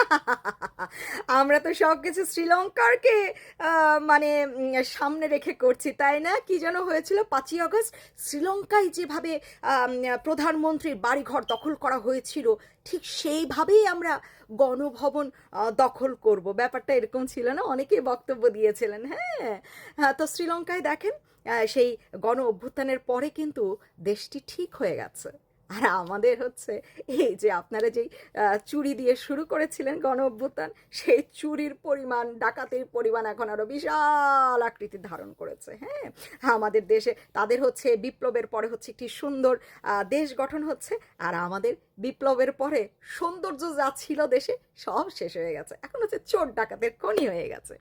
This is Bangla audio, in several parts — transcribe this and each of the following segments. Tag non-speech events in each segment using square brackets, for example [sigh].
[laughs] আমরা তো সব কিছু শ্রীলঙ্কারকে মানে সামনে রেখে করছি, তাই না? কি যেন হয়েছিল? পাঁচই আগস্ট শ্রীলঙ্কায় যেভাবে প্রধানমন্ত্রীর বাড়িঘর দখল করা হয়েছিল, ঠিক সেইভাবেই আমরা গণভবন দখল করব। ব্যাপারটা এরকম ছিল না? অনেকেই বক্তব্য দিয়েছিলেন হ্যাঁ? হ্যাঁ তো শ্রীলঙ্কায় দেখেন সেই গণ অভ্যুত্থানের পরে কিন্তু দেশটি ঠিক হয়ে গেছে। আর আমাদের হচ্ছে এই যে আপনারা যেই চুরি দিয়ে শুরু করেছিলেন গণ অভ্যুত্থান, সেই চুরির পরিমাণ, ডাকাতির পরিমাণ এখন আরও বিশাল আকৃতি ধারণ করেছে হ্যাঁ? আমাদের দেশে তাদের হচ্ছে বিপ্লবের পরে হচ্ছে একটি সুন্দর দেশ গঠন হচ্ছে, আর আমাদের বিপ্লবের পরে সৌন্দর্য যা ছিল দেশে সব শেষ হয়ে গেছে। এখন হচ্ছে চোর ডাকাতের খনি হয়ে গেছে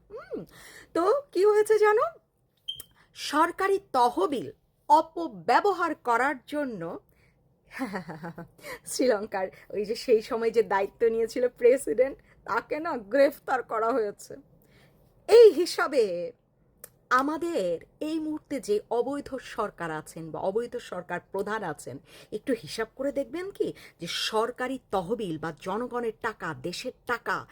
তো কি হয়েছে জানো? সরকারি তহবিল অপব্যবহার করার জন্য [laughs] শ্রীলঙ্কার ওই যে সেই সময় যে দায়িত্ব নিয়েছিল প্রেসিডেন্ট, তাকে না গ্রেফতার করা হয়েছে। এই হিসাবে আমাদের এই মুহূর্তে যে অবৈধ সরকার আছেন বা অবৈধ সরকার প্রধান আছেন, একটু হিসাব করে দেখবেন কি? যে সরকারি তহবিল বা জনগণের টাকা, দেশের টাকা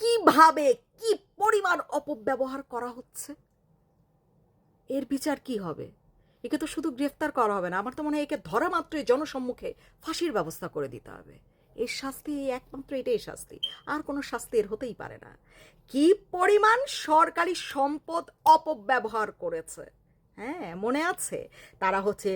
কীভাবে, কি পরিমাণ অপব্যবহার করা হচ্ছে? এর বিচার কি হবে? একে তো শুধু গ্রেফতার করা হবে না, আমার তো মনে হয় একে ধরা মাত্রই জনসম্মুখে ফাঁসির ব্যবস্থা করে দিতে হবে। এর শাস্তি একমাত্র এটাই শাস্তি, আর কোনো শাস্তি এর হতেই পারে না। কি পরিমাণ সরকারি সম্পদ অপব্যবহার করেছে? হ্যাঁ মনে আছে? তারা হচ্ছে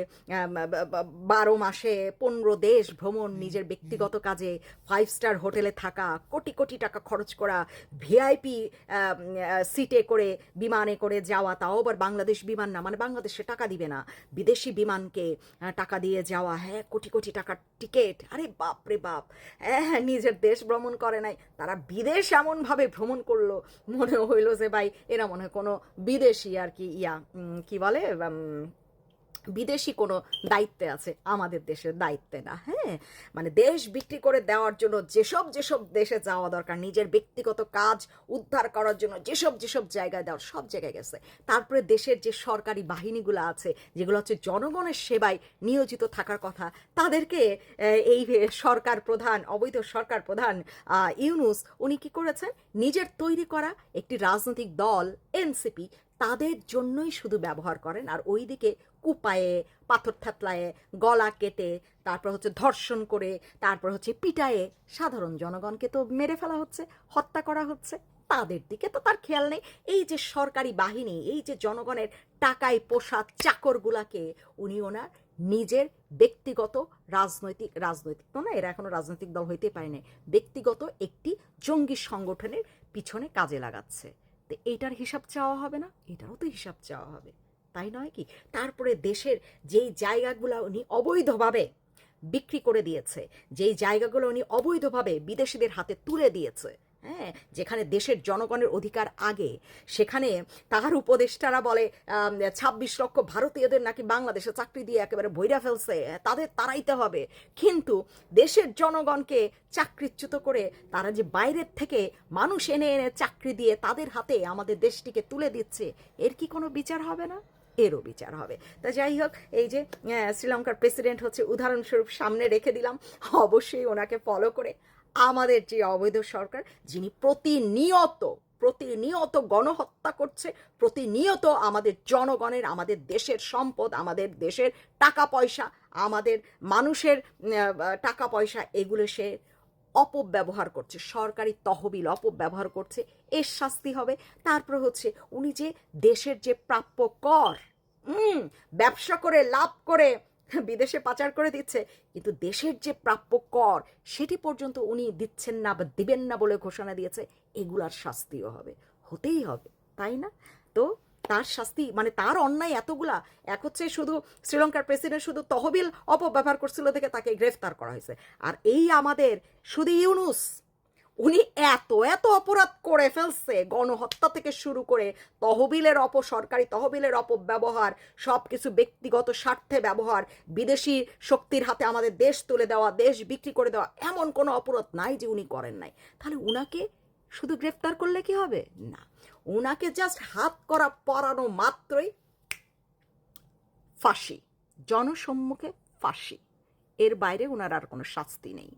বারো মাসে পনেরো দেশ ভ্রমণ নিজের ব্যক্তিগত কাজে ফাইভ স্টার হোটেলে থাকা কোটি কোটি টাকা খরচ করা ভিআইপি সিটে করে বিমানে করে যাওয়া তাও আবার বাংলাদেশ বিমান না মানে বাংলাদেশে টাকা দিবে না। বিদেশি বিমানকে টাকা দিয়ে যাওয়া হ্যাঁ কোটি কোটি টাকার টিকিট আরে বাপ রে বাপ! হ্যাঁ হ্যাঁ নিজের দেশ ভ্রমণ করে নাই তারা বিদেশ এমনভাবে ভ্রমণ করল মনে হইল যে ভাই এরা মনে হয় কোনো বিদেশি আর কি ইয়া কি বলে বিদেশি কোনো দায়িত্বে আছে, আমাদের দেশের দায়িত্বে না হ্যাঁ? মানে দেশ বিক্রি করে দেওয়ার জন্য যেসব যেসব দেশে যাওয়া দরকার, নিজের ব্যক্তিগত কাজ উদ্ধার করার জন্য যেসব যেসব জায়গায় দেওয়ার, সব জায়গায় গেছে। তারপরে দেশের যে সরকারি বাহিনীগুলো আছে, যেগুলো হচ্ছে জনগণের সেবায় নিয়োজিত থাকার কথা, তাদেরকে এই সরকার প্রধান, অবৈধ সরকার প্রধান ইউনুস, উনি কি করেছেন? নিজের তৈরি করা একটি রাজনৈতিক দল, এনসিপি তাদের জন্যই শুধু ব্যবহার করেন আর ওইদিকে কুপায়ে, পাথর থাতলায়ে, গলা কেটে, তারপর হচ্ছে ধর্ষণ করে, তারপর হচ্ছে পিটায়ে, সাধারণ জনগণকে তো মেরে ফেলা হচ্ছে, হত্যা করা হচ্ছে। তাদের দিকে তো তার খেয়াল নেই। এই যে সরকারি বাহিনী, এই যে জনগণের টাকায় পোষা চাকরগুলাকে, উনি ওনার নিজের ব্যক্তিগত রাজনৈতিক রাজনৈতিক তো না, এরা এখনও রাজনৈতিক দল হইতে পারেনি, ব্যক্তিগত একটি জঙ্গি সংগঠনের পিছনে কাজে লাগাচ্ছে। তো এইটার হিসাব চাওয়া হবে না, এটারও তো হিসাব চাওয়া হবে। তাই নয় কি? তারপরে দেশের যেই জায়গাগুলো উনি অবৈধভাবে বিক্রি করে দিয়েছে, যেই জায়গাগুলো উনি অবৈধভাবে বিদেশিদের হাতে তুলে দিয়েছে হ্যাঁ যেখানে দেশের জনগণের অধিকার আগে, সেখানে তাহার উপদেষ্টারা বলে ছাব্বিশ লক্ষ ভারতীয়দের নাকি বাংলাদেশে চাকরি দিয়ে একেবারে বইরা ফেলছে, তাদের তাড়াইতে হবে। কিন্তু দেশের জনগণকে চাকরিচ্যুত করে তারা যে বাইরের থেকে মানুষ এনে এনে চাকরি দিয়ে তাদের হাতে আমাদের দেশটিকে তুলে দিচ্ছে, এর কি কোনো বিচার হবে না? এরও বিচার হবে। তা যাই হোক, এই যে শ্রীলঙ্কার প্রেসিডেন্ট হচ্ছে, উদাহরণস্বরূপ সামনে রেখে দিলাম, অবশ্যই ওনাকে ফলো করে আমাদের যে অবৈধ সরকার, যিনি প্রতিনিয়ত প্রতিনিয়ত গণহত্যা করছে, প্রতিনিয়ত আমাদের জনগণের, আমাদের দেশের সম্পদ, আমাদের দেশের টাকা পয়সা, আমাদের মানুষের টাকা পয়সা, এগুলো সে অপব্যবহার করছে, সরকারি তহবিল অপব্যবহার করছে, এর শাস্তি হবে। তারপর হচ্ছে উনি যে দেশের যে প্রাপ্য কর ব্যবসা করে, লাভ করে বিদেশে পাচার করে দিচ্ছে, কিন্তু দেশের যে প্রাপ্য কর, সেটি পর্যন্ত উনি দিচ্ছেন না বা দিবেন না বলে ঘোষণা দিয়েছে, এগুলার শাস্তিও হবে, হতেই হবে, তাই না? তো তার শাস্তি মানে তার অন্যায় এতগুলা, এক হচ্ছে শুধু শ্রীলঙ্কার প্রেসিডেন্ট শুধু তহবিল অপব্যবহার করছিল দেখে তাকে গ্রেফতার করা হয়েছে, আর এই আমাদের শুধু ইউনুস উনি এত এত অপরাধ করে ফেলছে, গণহত্যা থেকে শুরু করে তহবিলের অপ, সরকারি তহবিলের অপব্যবহার সব কিছু ব্যক্তিগত স্বার্থে ব্যবহার, বিদেশি শক্তির হাতে আমাদের দেশ তুলে দেওয়া, দেশ বিক্রি করে দেওয়া, এমন কোনো অপরাধ নাই যে উনি করেন নাই। তাহলে উনাকে শুধু গ্রেফতার করলে কি হবে? না। উনাকে জাস্ট হাত করা পরানো মাত্রই ফাঁসি, জনসম্মুখে ফাঁসি। এর বাইরে ওনার আর কোনো শাস্তি নেই।